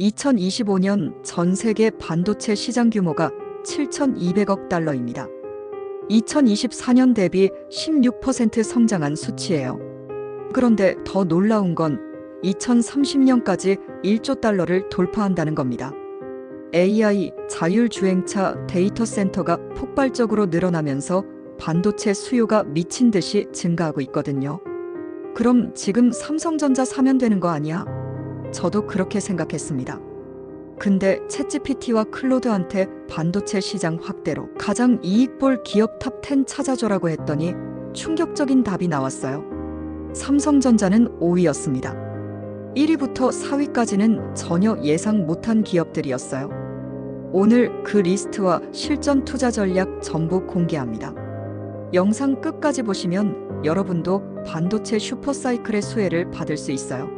2025년 전 세계 반도체 시장 규모가 7,200억 달러입니다. 2024년 대비 16% 성장한 수치예요. 그런데 더 놀라운 건 2030년까지 1조 달러를 돌파한다는 겁니다. AI, 자율주행차, 데이터 센터가 폭발적으로 늘어나면서 반도체 수요가 미친 듯이 증가하고 있거든요. 그럼 지금 삼성전자 사면 되는 거 아니야? 저도 그렇게 생각했습니다. 근데 챗GPT와 클로드한테 반도체 시장 확대로 가장 이익 볼 기업 탑 10 찾아줘라고 했더니 충격적인 답이 나왔어요. 삼성전자는 5위였습니다. 1위부터 4위까지는 전혀 예상 못한 기업들이었어요. 오늘 그 리스트와 실전 투자 전략 전부 공개합니다. 영상 끝까지 보시면 여러분도 반도체 슈퍼사이클의 수혜를 받을 수 있어요.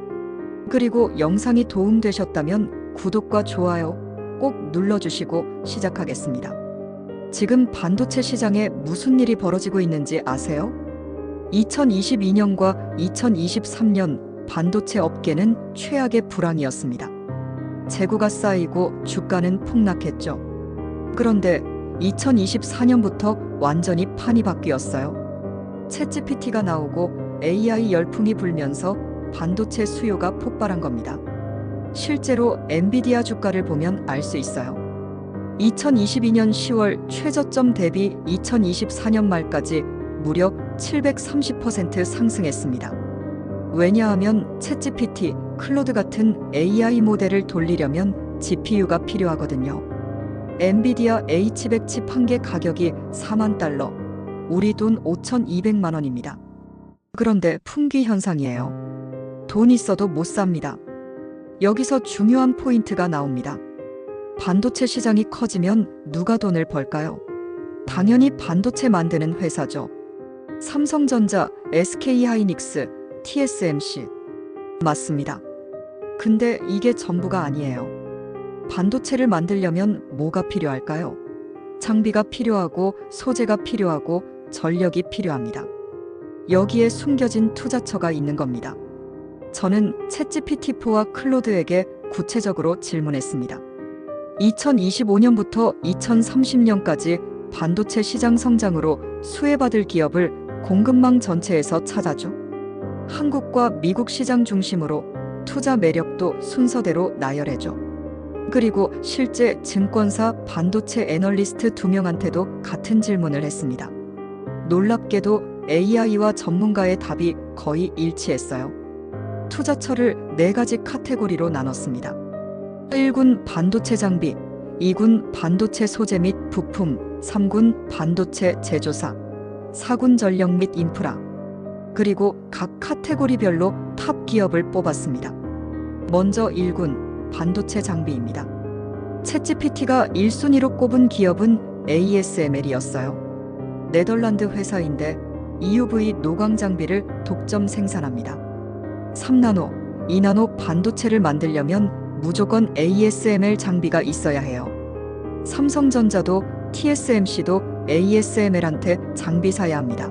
그리고 영상이 도움되셨다면 구독과 좋아요 꼭 눌러주시고 시작하겠습니다. 지금 반도체 시장에 무슨 일이 벌어지고 있는지 아세요? 2022년과 2023년 반도체 업계는 최악의 불황이었습니다. 재고가 쌓이고 주가는 폭락했죠. 그런데 2024년부터 완전히 판이 바뀌었어요. 챗GPT가 나오고 AI 열풍이 불면서 반도체 수요가 폭발한 겁니다. 실제로 엔비디아 주가를 보면 알 수 있어요. 2022년 10월 최저점 대비 2024년 말까지 무려 730% 상승했습니다. 왜냐하면 챗GPT, 클로드 같은 AI 모델을 돌리려면 GPU가 필요하거든요. 엔비디아 H100 칩 한 개 가격이 4만 달러, 우리 돈 5,200만 원입니다. 그런데 품귀 현상이에요. 돈 있어도 못 삽니다. 여기서 중요한 포인트가 나옵니다. 반도체 시장이 커지면 누가 돈을 벌까요? 당연히 반도체 만드는 회사죠. 삼성전자, SK하이닉스, TSMC. 맞습니다. 근데 이게 전부가 아니에요. 반도체를 만들려면 뭐가 필요할까요? 장비가 필요하고 소재가 필요하고 전력이 필요합니다. 여기에 숨겨진 투자처가 있는 겁니다. 저는 챗GPT4와 클로드에게 구체적으로 질문했습니다. 2025년부터 2030년까지 반도체 시장 성장으로 수혜받을 기업을 공급망 전체에서 찾아줘. 한국과 미국 시장 중심으로 투자 매력도 순서대로 나열해줘. 그리고 실제 증권사 반도체 애널리스트 두 명한테도 같은 질문을 했습니다. 놀랍게도 AI와 전문가의 답이 거의 일치했어요. 투자처를 네 가지 카테고리로 나눴습니다. 1군 반도체 장비, 2군 반도체 소재 및 부품, 3군 반도체 제조사, 4군 전력 및 인프라, 그리고 각 카테고리별로 탑 기업을 뽑았습니다. 먼저 1군 반도체 장비입니다. 챗GPT가 1순위로 꼽은 기업은 ASML이었어요. 네덜란드 회사인데 EUV 노광 장비를 독점 생산합니다. 3나노, 2나노 반도체를 만들려면 무조건 ASML 장비가 있어야 해요. 삼성전자도 TSMC도 ASML한테 장비 사야 합니다.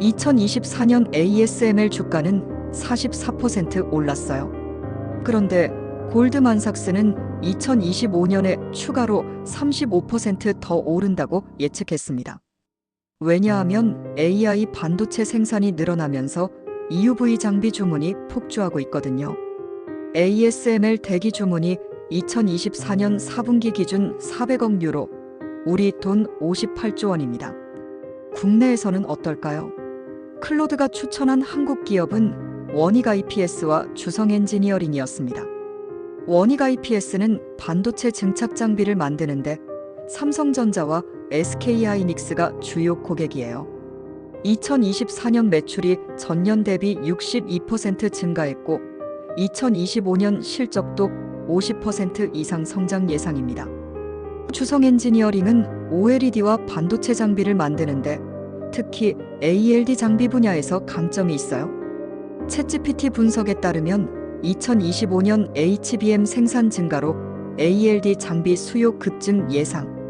2024년 ASML 주가는 44% 올랐어요. 그런데 골드만삭스는 2025년에 추가로 35%더 오른다고 예측했습니다. 왜냐하면 AI 반도체 생산이 늘어나면서 EUV 장비 주문이 폭주하고 있거든요. ASML 대기 주문이 2024년 4분기 기준 400억 유로, 우리 돈 58조 원입니다. 국내에서는 어떨까요? 클로드가 추천한 한국 기업은 원익 IPS와 주성 엔지니어링이었습니다. 원익 IPS는 반도체 증착 장비를 만드는데 삼성전자와 SK하이닉스가 주요 고객이에요. 2024년 매출이 전년 대비 62% 증가했고 2025년 실적도 50% 이상 성장 예상입니다. 주성 엔지니어링은 OLED와 반도체 장비를 만드는데 특히 ALD 장비 분야에서 강점이 있어요. 챗GPT 분석에 따르면 2025년 HBM 생산 증가로 ALD 장비 수요 급증 예상.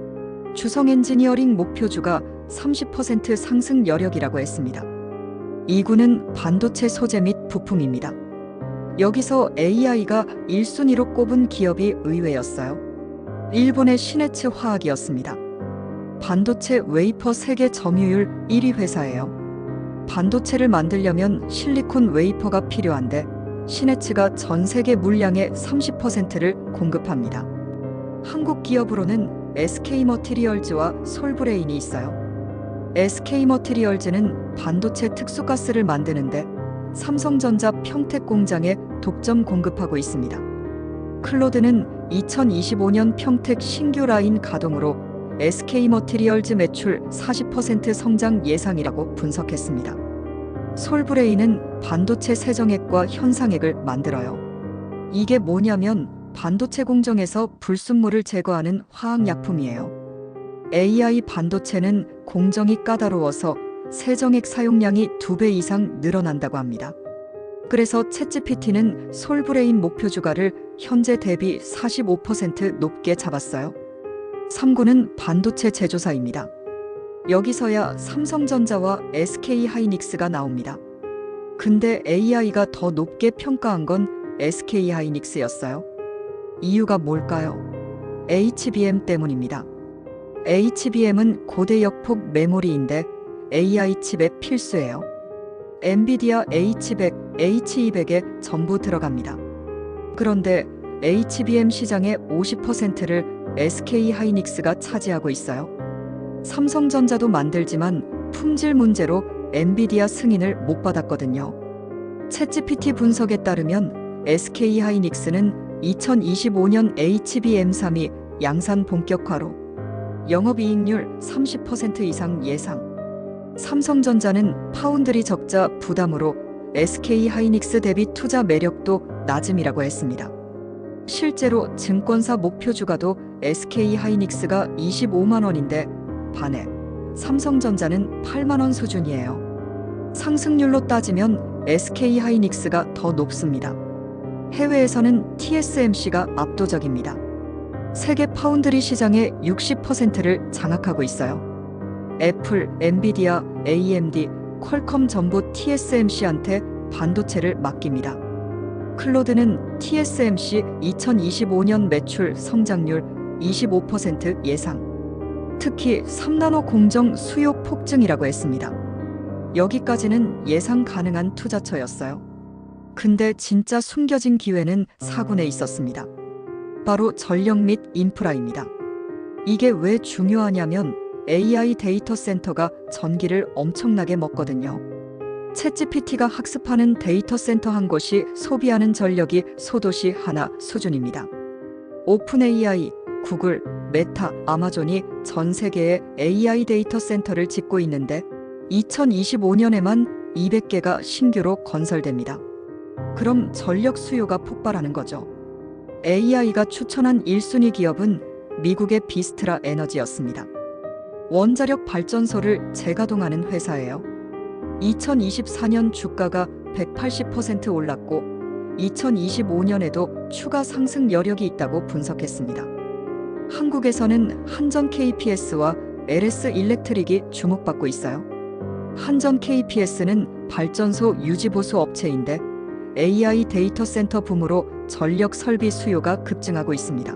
주성 엔지니어링 목표주가 30% 상승 여력이라고 했습니다. 2구는 반도체 소재 및 부품입니다. 여기서 AI가 1순위로 꼽은 기업이 의외였어요. 일본의 시네츠 화학이었습니다. 반도체 웨이퍼 세계 점유율 1위 회사예요. 반도체를 만들려면 실리콘 웨이퍼가 필요한데 시네츠가 전 세계 물량의 30%를 공급합니다. 한국 기업으로는 SK 머티리얼즈와 솔브레인이 있어요. SK 머티리얼즈는 반도체 특수가스를 만드는데 삼성전자 평택 공장에 독점 공급하고 있습니다. 클로드는 2025년 평택 신규 라인 가동으로 SK 머티리얼즈 매출 40% 성장 예상이라고 분석했습니다. 솔브레인은 반도체 세정액과 현상액을 만들어요. 이게 뭐냐면 반도체 공정에서 불순물을 제거하는 화학약품이에요. AI 반도체는 공정이 까다로워서 세정액 사용량이 두 배 이상 늘어난다고 합니다. 그래서 챗GPT는 솔브레인 목표 주가를 현재 대비 45% 높게 잡았어요. 3구는 반도체 제조사입니다. 여기서야 삼성전자와 SK 하이닉스가 나옵니다. 근데 AI가 더 높게 평가한 건 SK 하이닉스였어요. 이유가 뭘까요? HBM 때문입니다. HBM은 고대 역폭 메모리인데 AI 칩의 필수예요. 엔비디아 H100, H200에 전부 들어갑니다. 그런데 HBM 시장의 50%를 SK 하이닉스가 차지하고 있어요. 삼성전자도 만들지만 품질 문제로 엔비디아 승인을 못 받았거든요. 챗GPT 분석에 따르면 SK 하이닉스는 2025년 HBM3이 양산 본격화로 영업이익률 30% 이상 예상. 삼성전자는 파운드리 적자 부담으로 SK 하이닉스 대비 투자 매력도 낮음이라고 했습니다. 실제로 증권사 목표 주가도 SK 하이닉스가 25만 원인데 반해 삼성전자는 8만 원 수준이에요. 상승률로 따지면 SK 하이닉스가 더 높습니다. 해외에서는 TSMC가 압도적입니다. 세계 파운드리 시장의 60%를 장악하고 있어요. 애플, 엔비디아, AMD, 퀄컴 전부 TSMC한테 반도체를 맡깁니다. 클로드는 TSMC 2025년 매출 성장률 25% 예상. 특히 3나노 공정 수요 폭증이라고 했습니다. 여기까지는 예상 가능한 투자처였어요. 근데 진짜 숨겨진 기회는 4군에 있었습니다. 바로 전력 및 인프라입니다. 이게 왜 중요하냐면 AI 데이터 센터가 전기를 엄청나게 먹거든요. 챗GPT가 학습하는 데이터 센터 한 곳이 소비하는 전력이 소도시 하나 수준입니다. 오픈 AI, 구글, 메타, 아마존이 전 세계에 AI 데이터 센터를 짓고 있는데 2025년에만 200개가 신규로 건설됩니다. 그럼 전력 수요가 폭발하는 거죠. AI가 추천한 1순위 기업은 미국의 비스트라 에너지였습니다. 원자력 발전소를 재가동하는 회사예요. 2024년 주가가 180% 올랐고 2025년에도 추가 상승 여력이 있다고 분석했습니다. 한국에서는 한전 KPS와 LS 일렉트릭이 주목받고 있어요. 한전 KPS는 발전소 유지보수 업체인데 AI 데이터 센터 붐으로 전력 설비 수요가 급증하고 있습니다.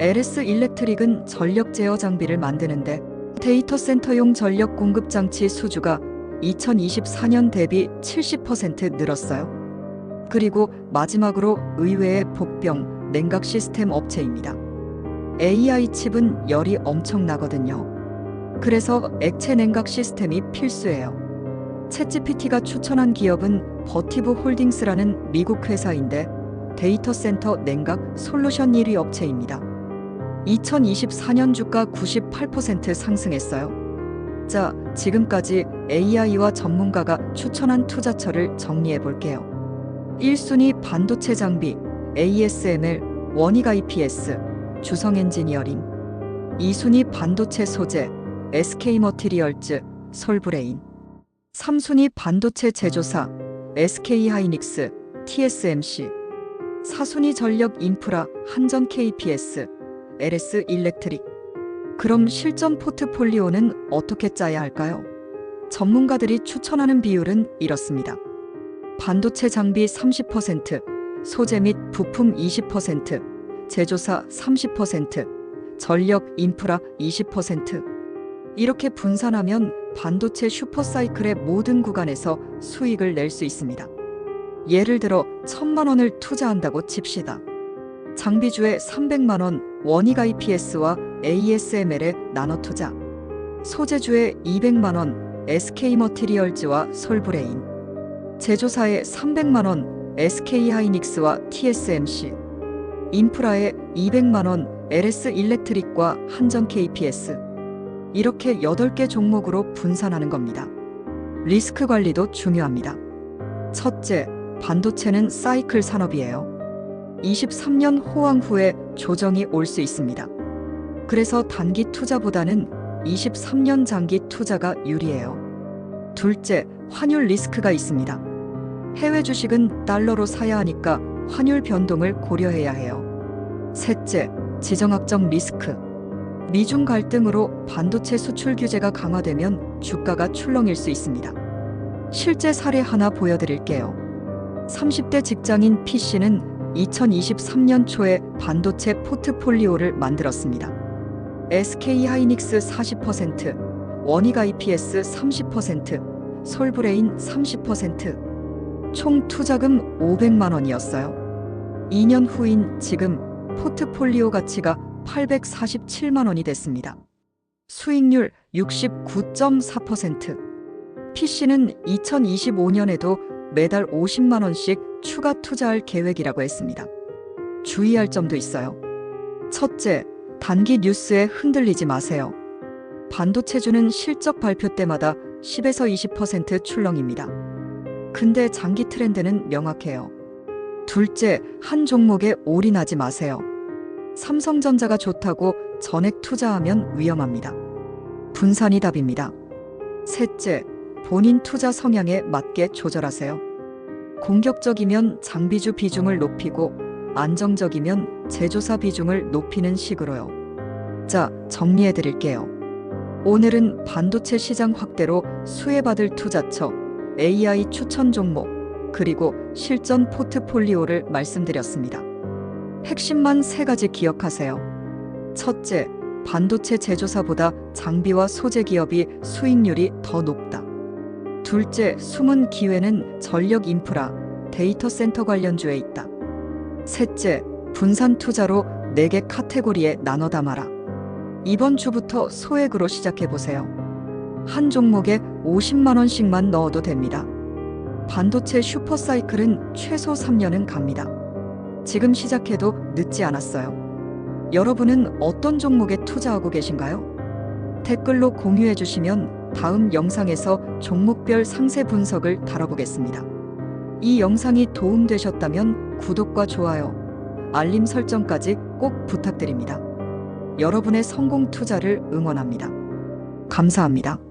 LS 일렉트릭은 전력 제어 장비를 만드는데 데이터 센터용 전력 공급 장치 수주가 2024년 대비 70% 늘었어요. 그리고 마지막으로 의외의 복병 냉각 시스템 업체입니다. AI 칩은 열이 엄청나거든요. 그래서 액체 냉각 시스템이 필수예요. 챗GPT가 추천한 기업은 버티브 홀딩스라는 미국 회사인데 데이터 센터 냉각 솔루션 1위 업체입니다. 2024년 주가 98% 상승했어요. 자, 지금까지 AI와 전문가가 추천한 투자처를 정리해 볼게요. 1순위 반도체 장비 ASML, 원익 IPS, 주성 엔지니어링. 2순위 반도체 소재 SK 머티리얼즈, 솔브레인. 3순위 반도체 제조사 SK 하이닉스, TSMC. 4순위 전력 인프라 한전 KPS, LS 일렉트릭. 그럼 실전 포트폴리오는 어떻게 짜야 할까요? 전문가들이 추천하는 비율은 이렇습니다. 반도체 장비 30%, 소재 및 부품 20%, 제조사 30%, 전력 인프라 20%. 이렇게 분산하면 반도체 슈퍼사이클의 모든 구간에서 수익을 낼 수 있습니다. 예를 들어 천만 원을 투자한다고 칩시다. 장비주에 300만 원 원익 IPS와 ASML에 나눠 투자. 소재주에 200만 원 SK 머티리얼즈와 솔브레인. 제조사에 300만 원 SK 하이닉스와 TSMC. 인프라에 200만 원 LS 일렉트릭과 한전 KPS. 이렇게 8개 종목으로 분산하는 겁니다. 리스크 관리도 중요합니다. 첫째, 반도체는 사이클 산업이에요. 23년 호황 후에 조정이 올 수 있습니다. 그래서 단기 투자보다는 23년 장기 투자가 유리해요. 둘째, 환율 리스크가 있습니다. 해외 주식은 달러로 사야 하니까 환율 변동을 고려해야 해요. 셋째, 지정학적 리스크. 미중 갈등으로 반도체 수출 규제가 강화되면 주가가 출렁일 수 있습니다. 실제 사례 하나 보여드릴게요. 30대 직장인 P씨는 2023년 초에 반도체 포트폴리오를 만들었습니다. SK 하이닉스 40%, 원익 IPS 30%, 솔브레인 30%. 총 투자금 500만 원이었어요. 2년 후인 지금 포트폴리오 가치가 847만 원이 됐습니다. 수익률 69.4%. PC는 2025년에도 매달 50만 원씩 추가 투자할 계획이라고 했습니다. 주의할 점도 있어요. 첫째, 단기 뉴스에 흔들리지 마세요. 반도체주는 실적 발표 때마다 10에서 20% 출렁입니다. 근데 장기 트렌드는 명확해요. 둘째, 한 종목에 올인하지 마세요. 삼성전자가 좋다고 전액 투자하면 위험합니다. 분산이 답입니다. 셋째, 본인 투자 성향에 맞게 조절하세요. 공격적이면 장비주 비중을 높이고 안정적이면 제조사 비중을 높이는 식으로요. 자, 정리해 드릴게요. 오늘은 반도체 시장 확대로 수혜받을 투자처, AI 추천 종목, 그리고 실전 포트폴리오를 말씀드렸습니다. 핵심만 세 가지 기억하세요. 첫째, 반도체 제조사보다 장비와 소재 기업이 수익률이 더 높다. 둘째, 숨은 기회는 전력 인프라, 데이터 센터 관련주에 있다. 셋째, 분산 투자로 4개 카테고리에 나눠 담아라. 이번 주부터 소액으로 시작해 보세요. 한 종목에 50만 원씩만 넣어도 됩니다. 반도체 슈퍼사이클은 최소 3년은 갑니다. 지금 시작해도 늦지 않았어요. 여러분은 어떤 종목에 투자하고 계신가요? 댓글로 공유해 주시면 다음 영상에서 종목별 상세 분석을 다뤄보겠습니다. 이 영상이 도움되셨다면 구독과 좋아요, 알림 설정까지 꼭 부탁드립니다. 여러분의 성공 투자를 응원합니다. 감사합니다.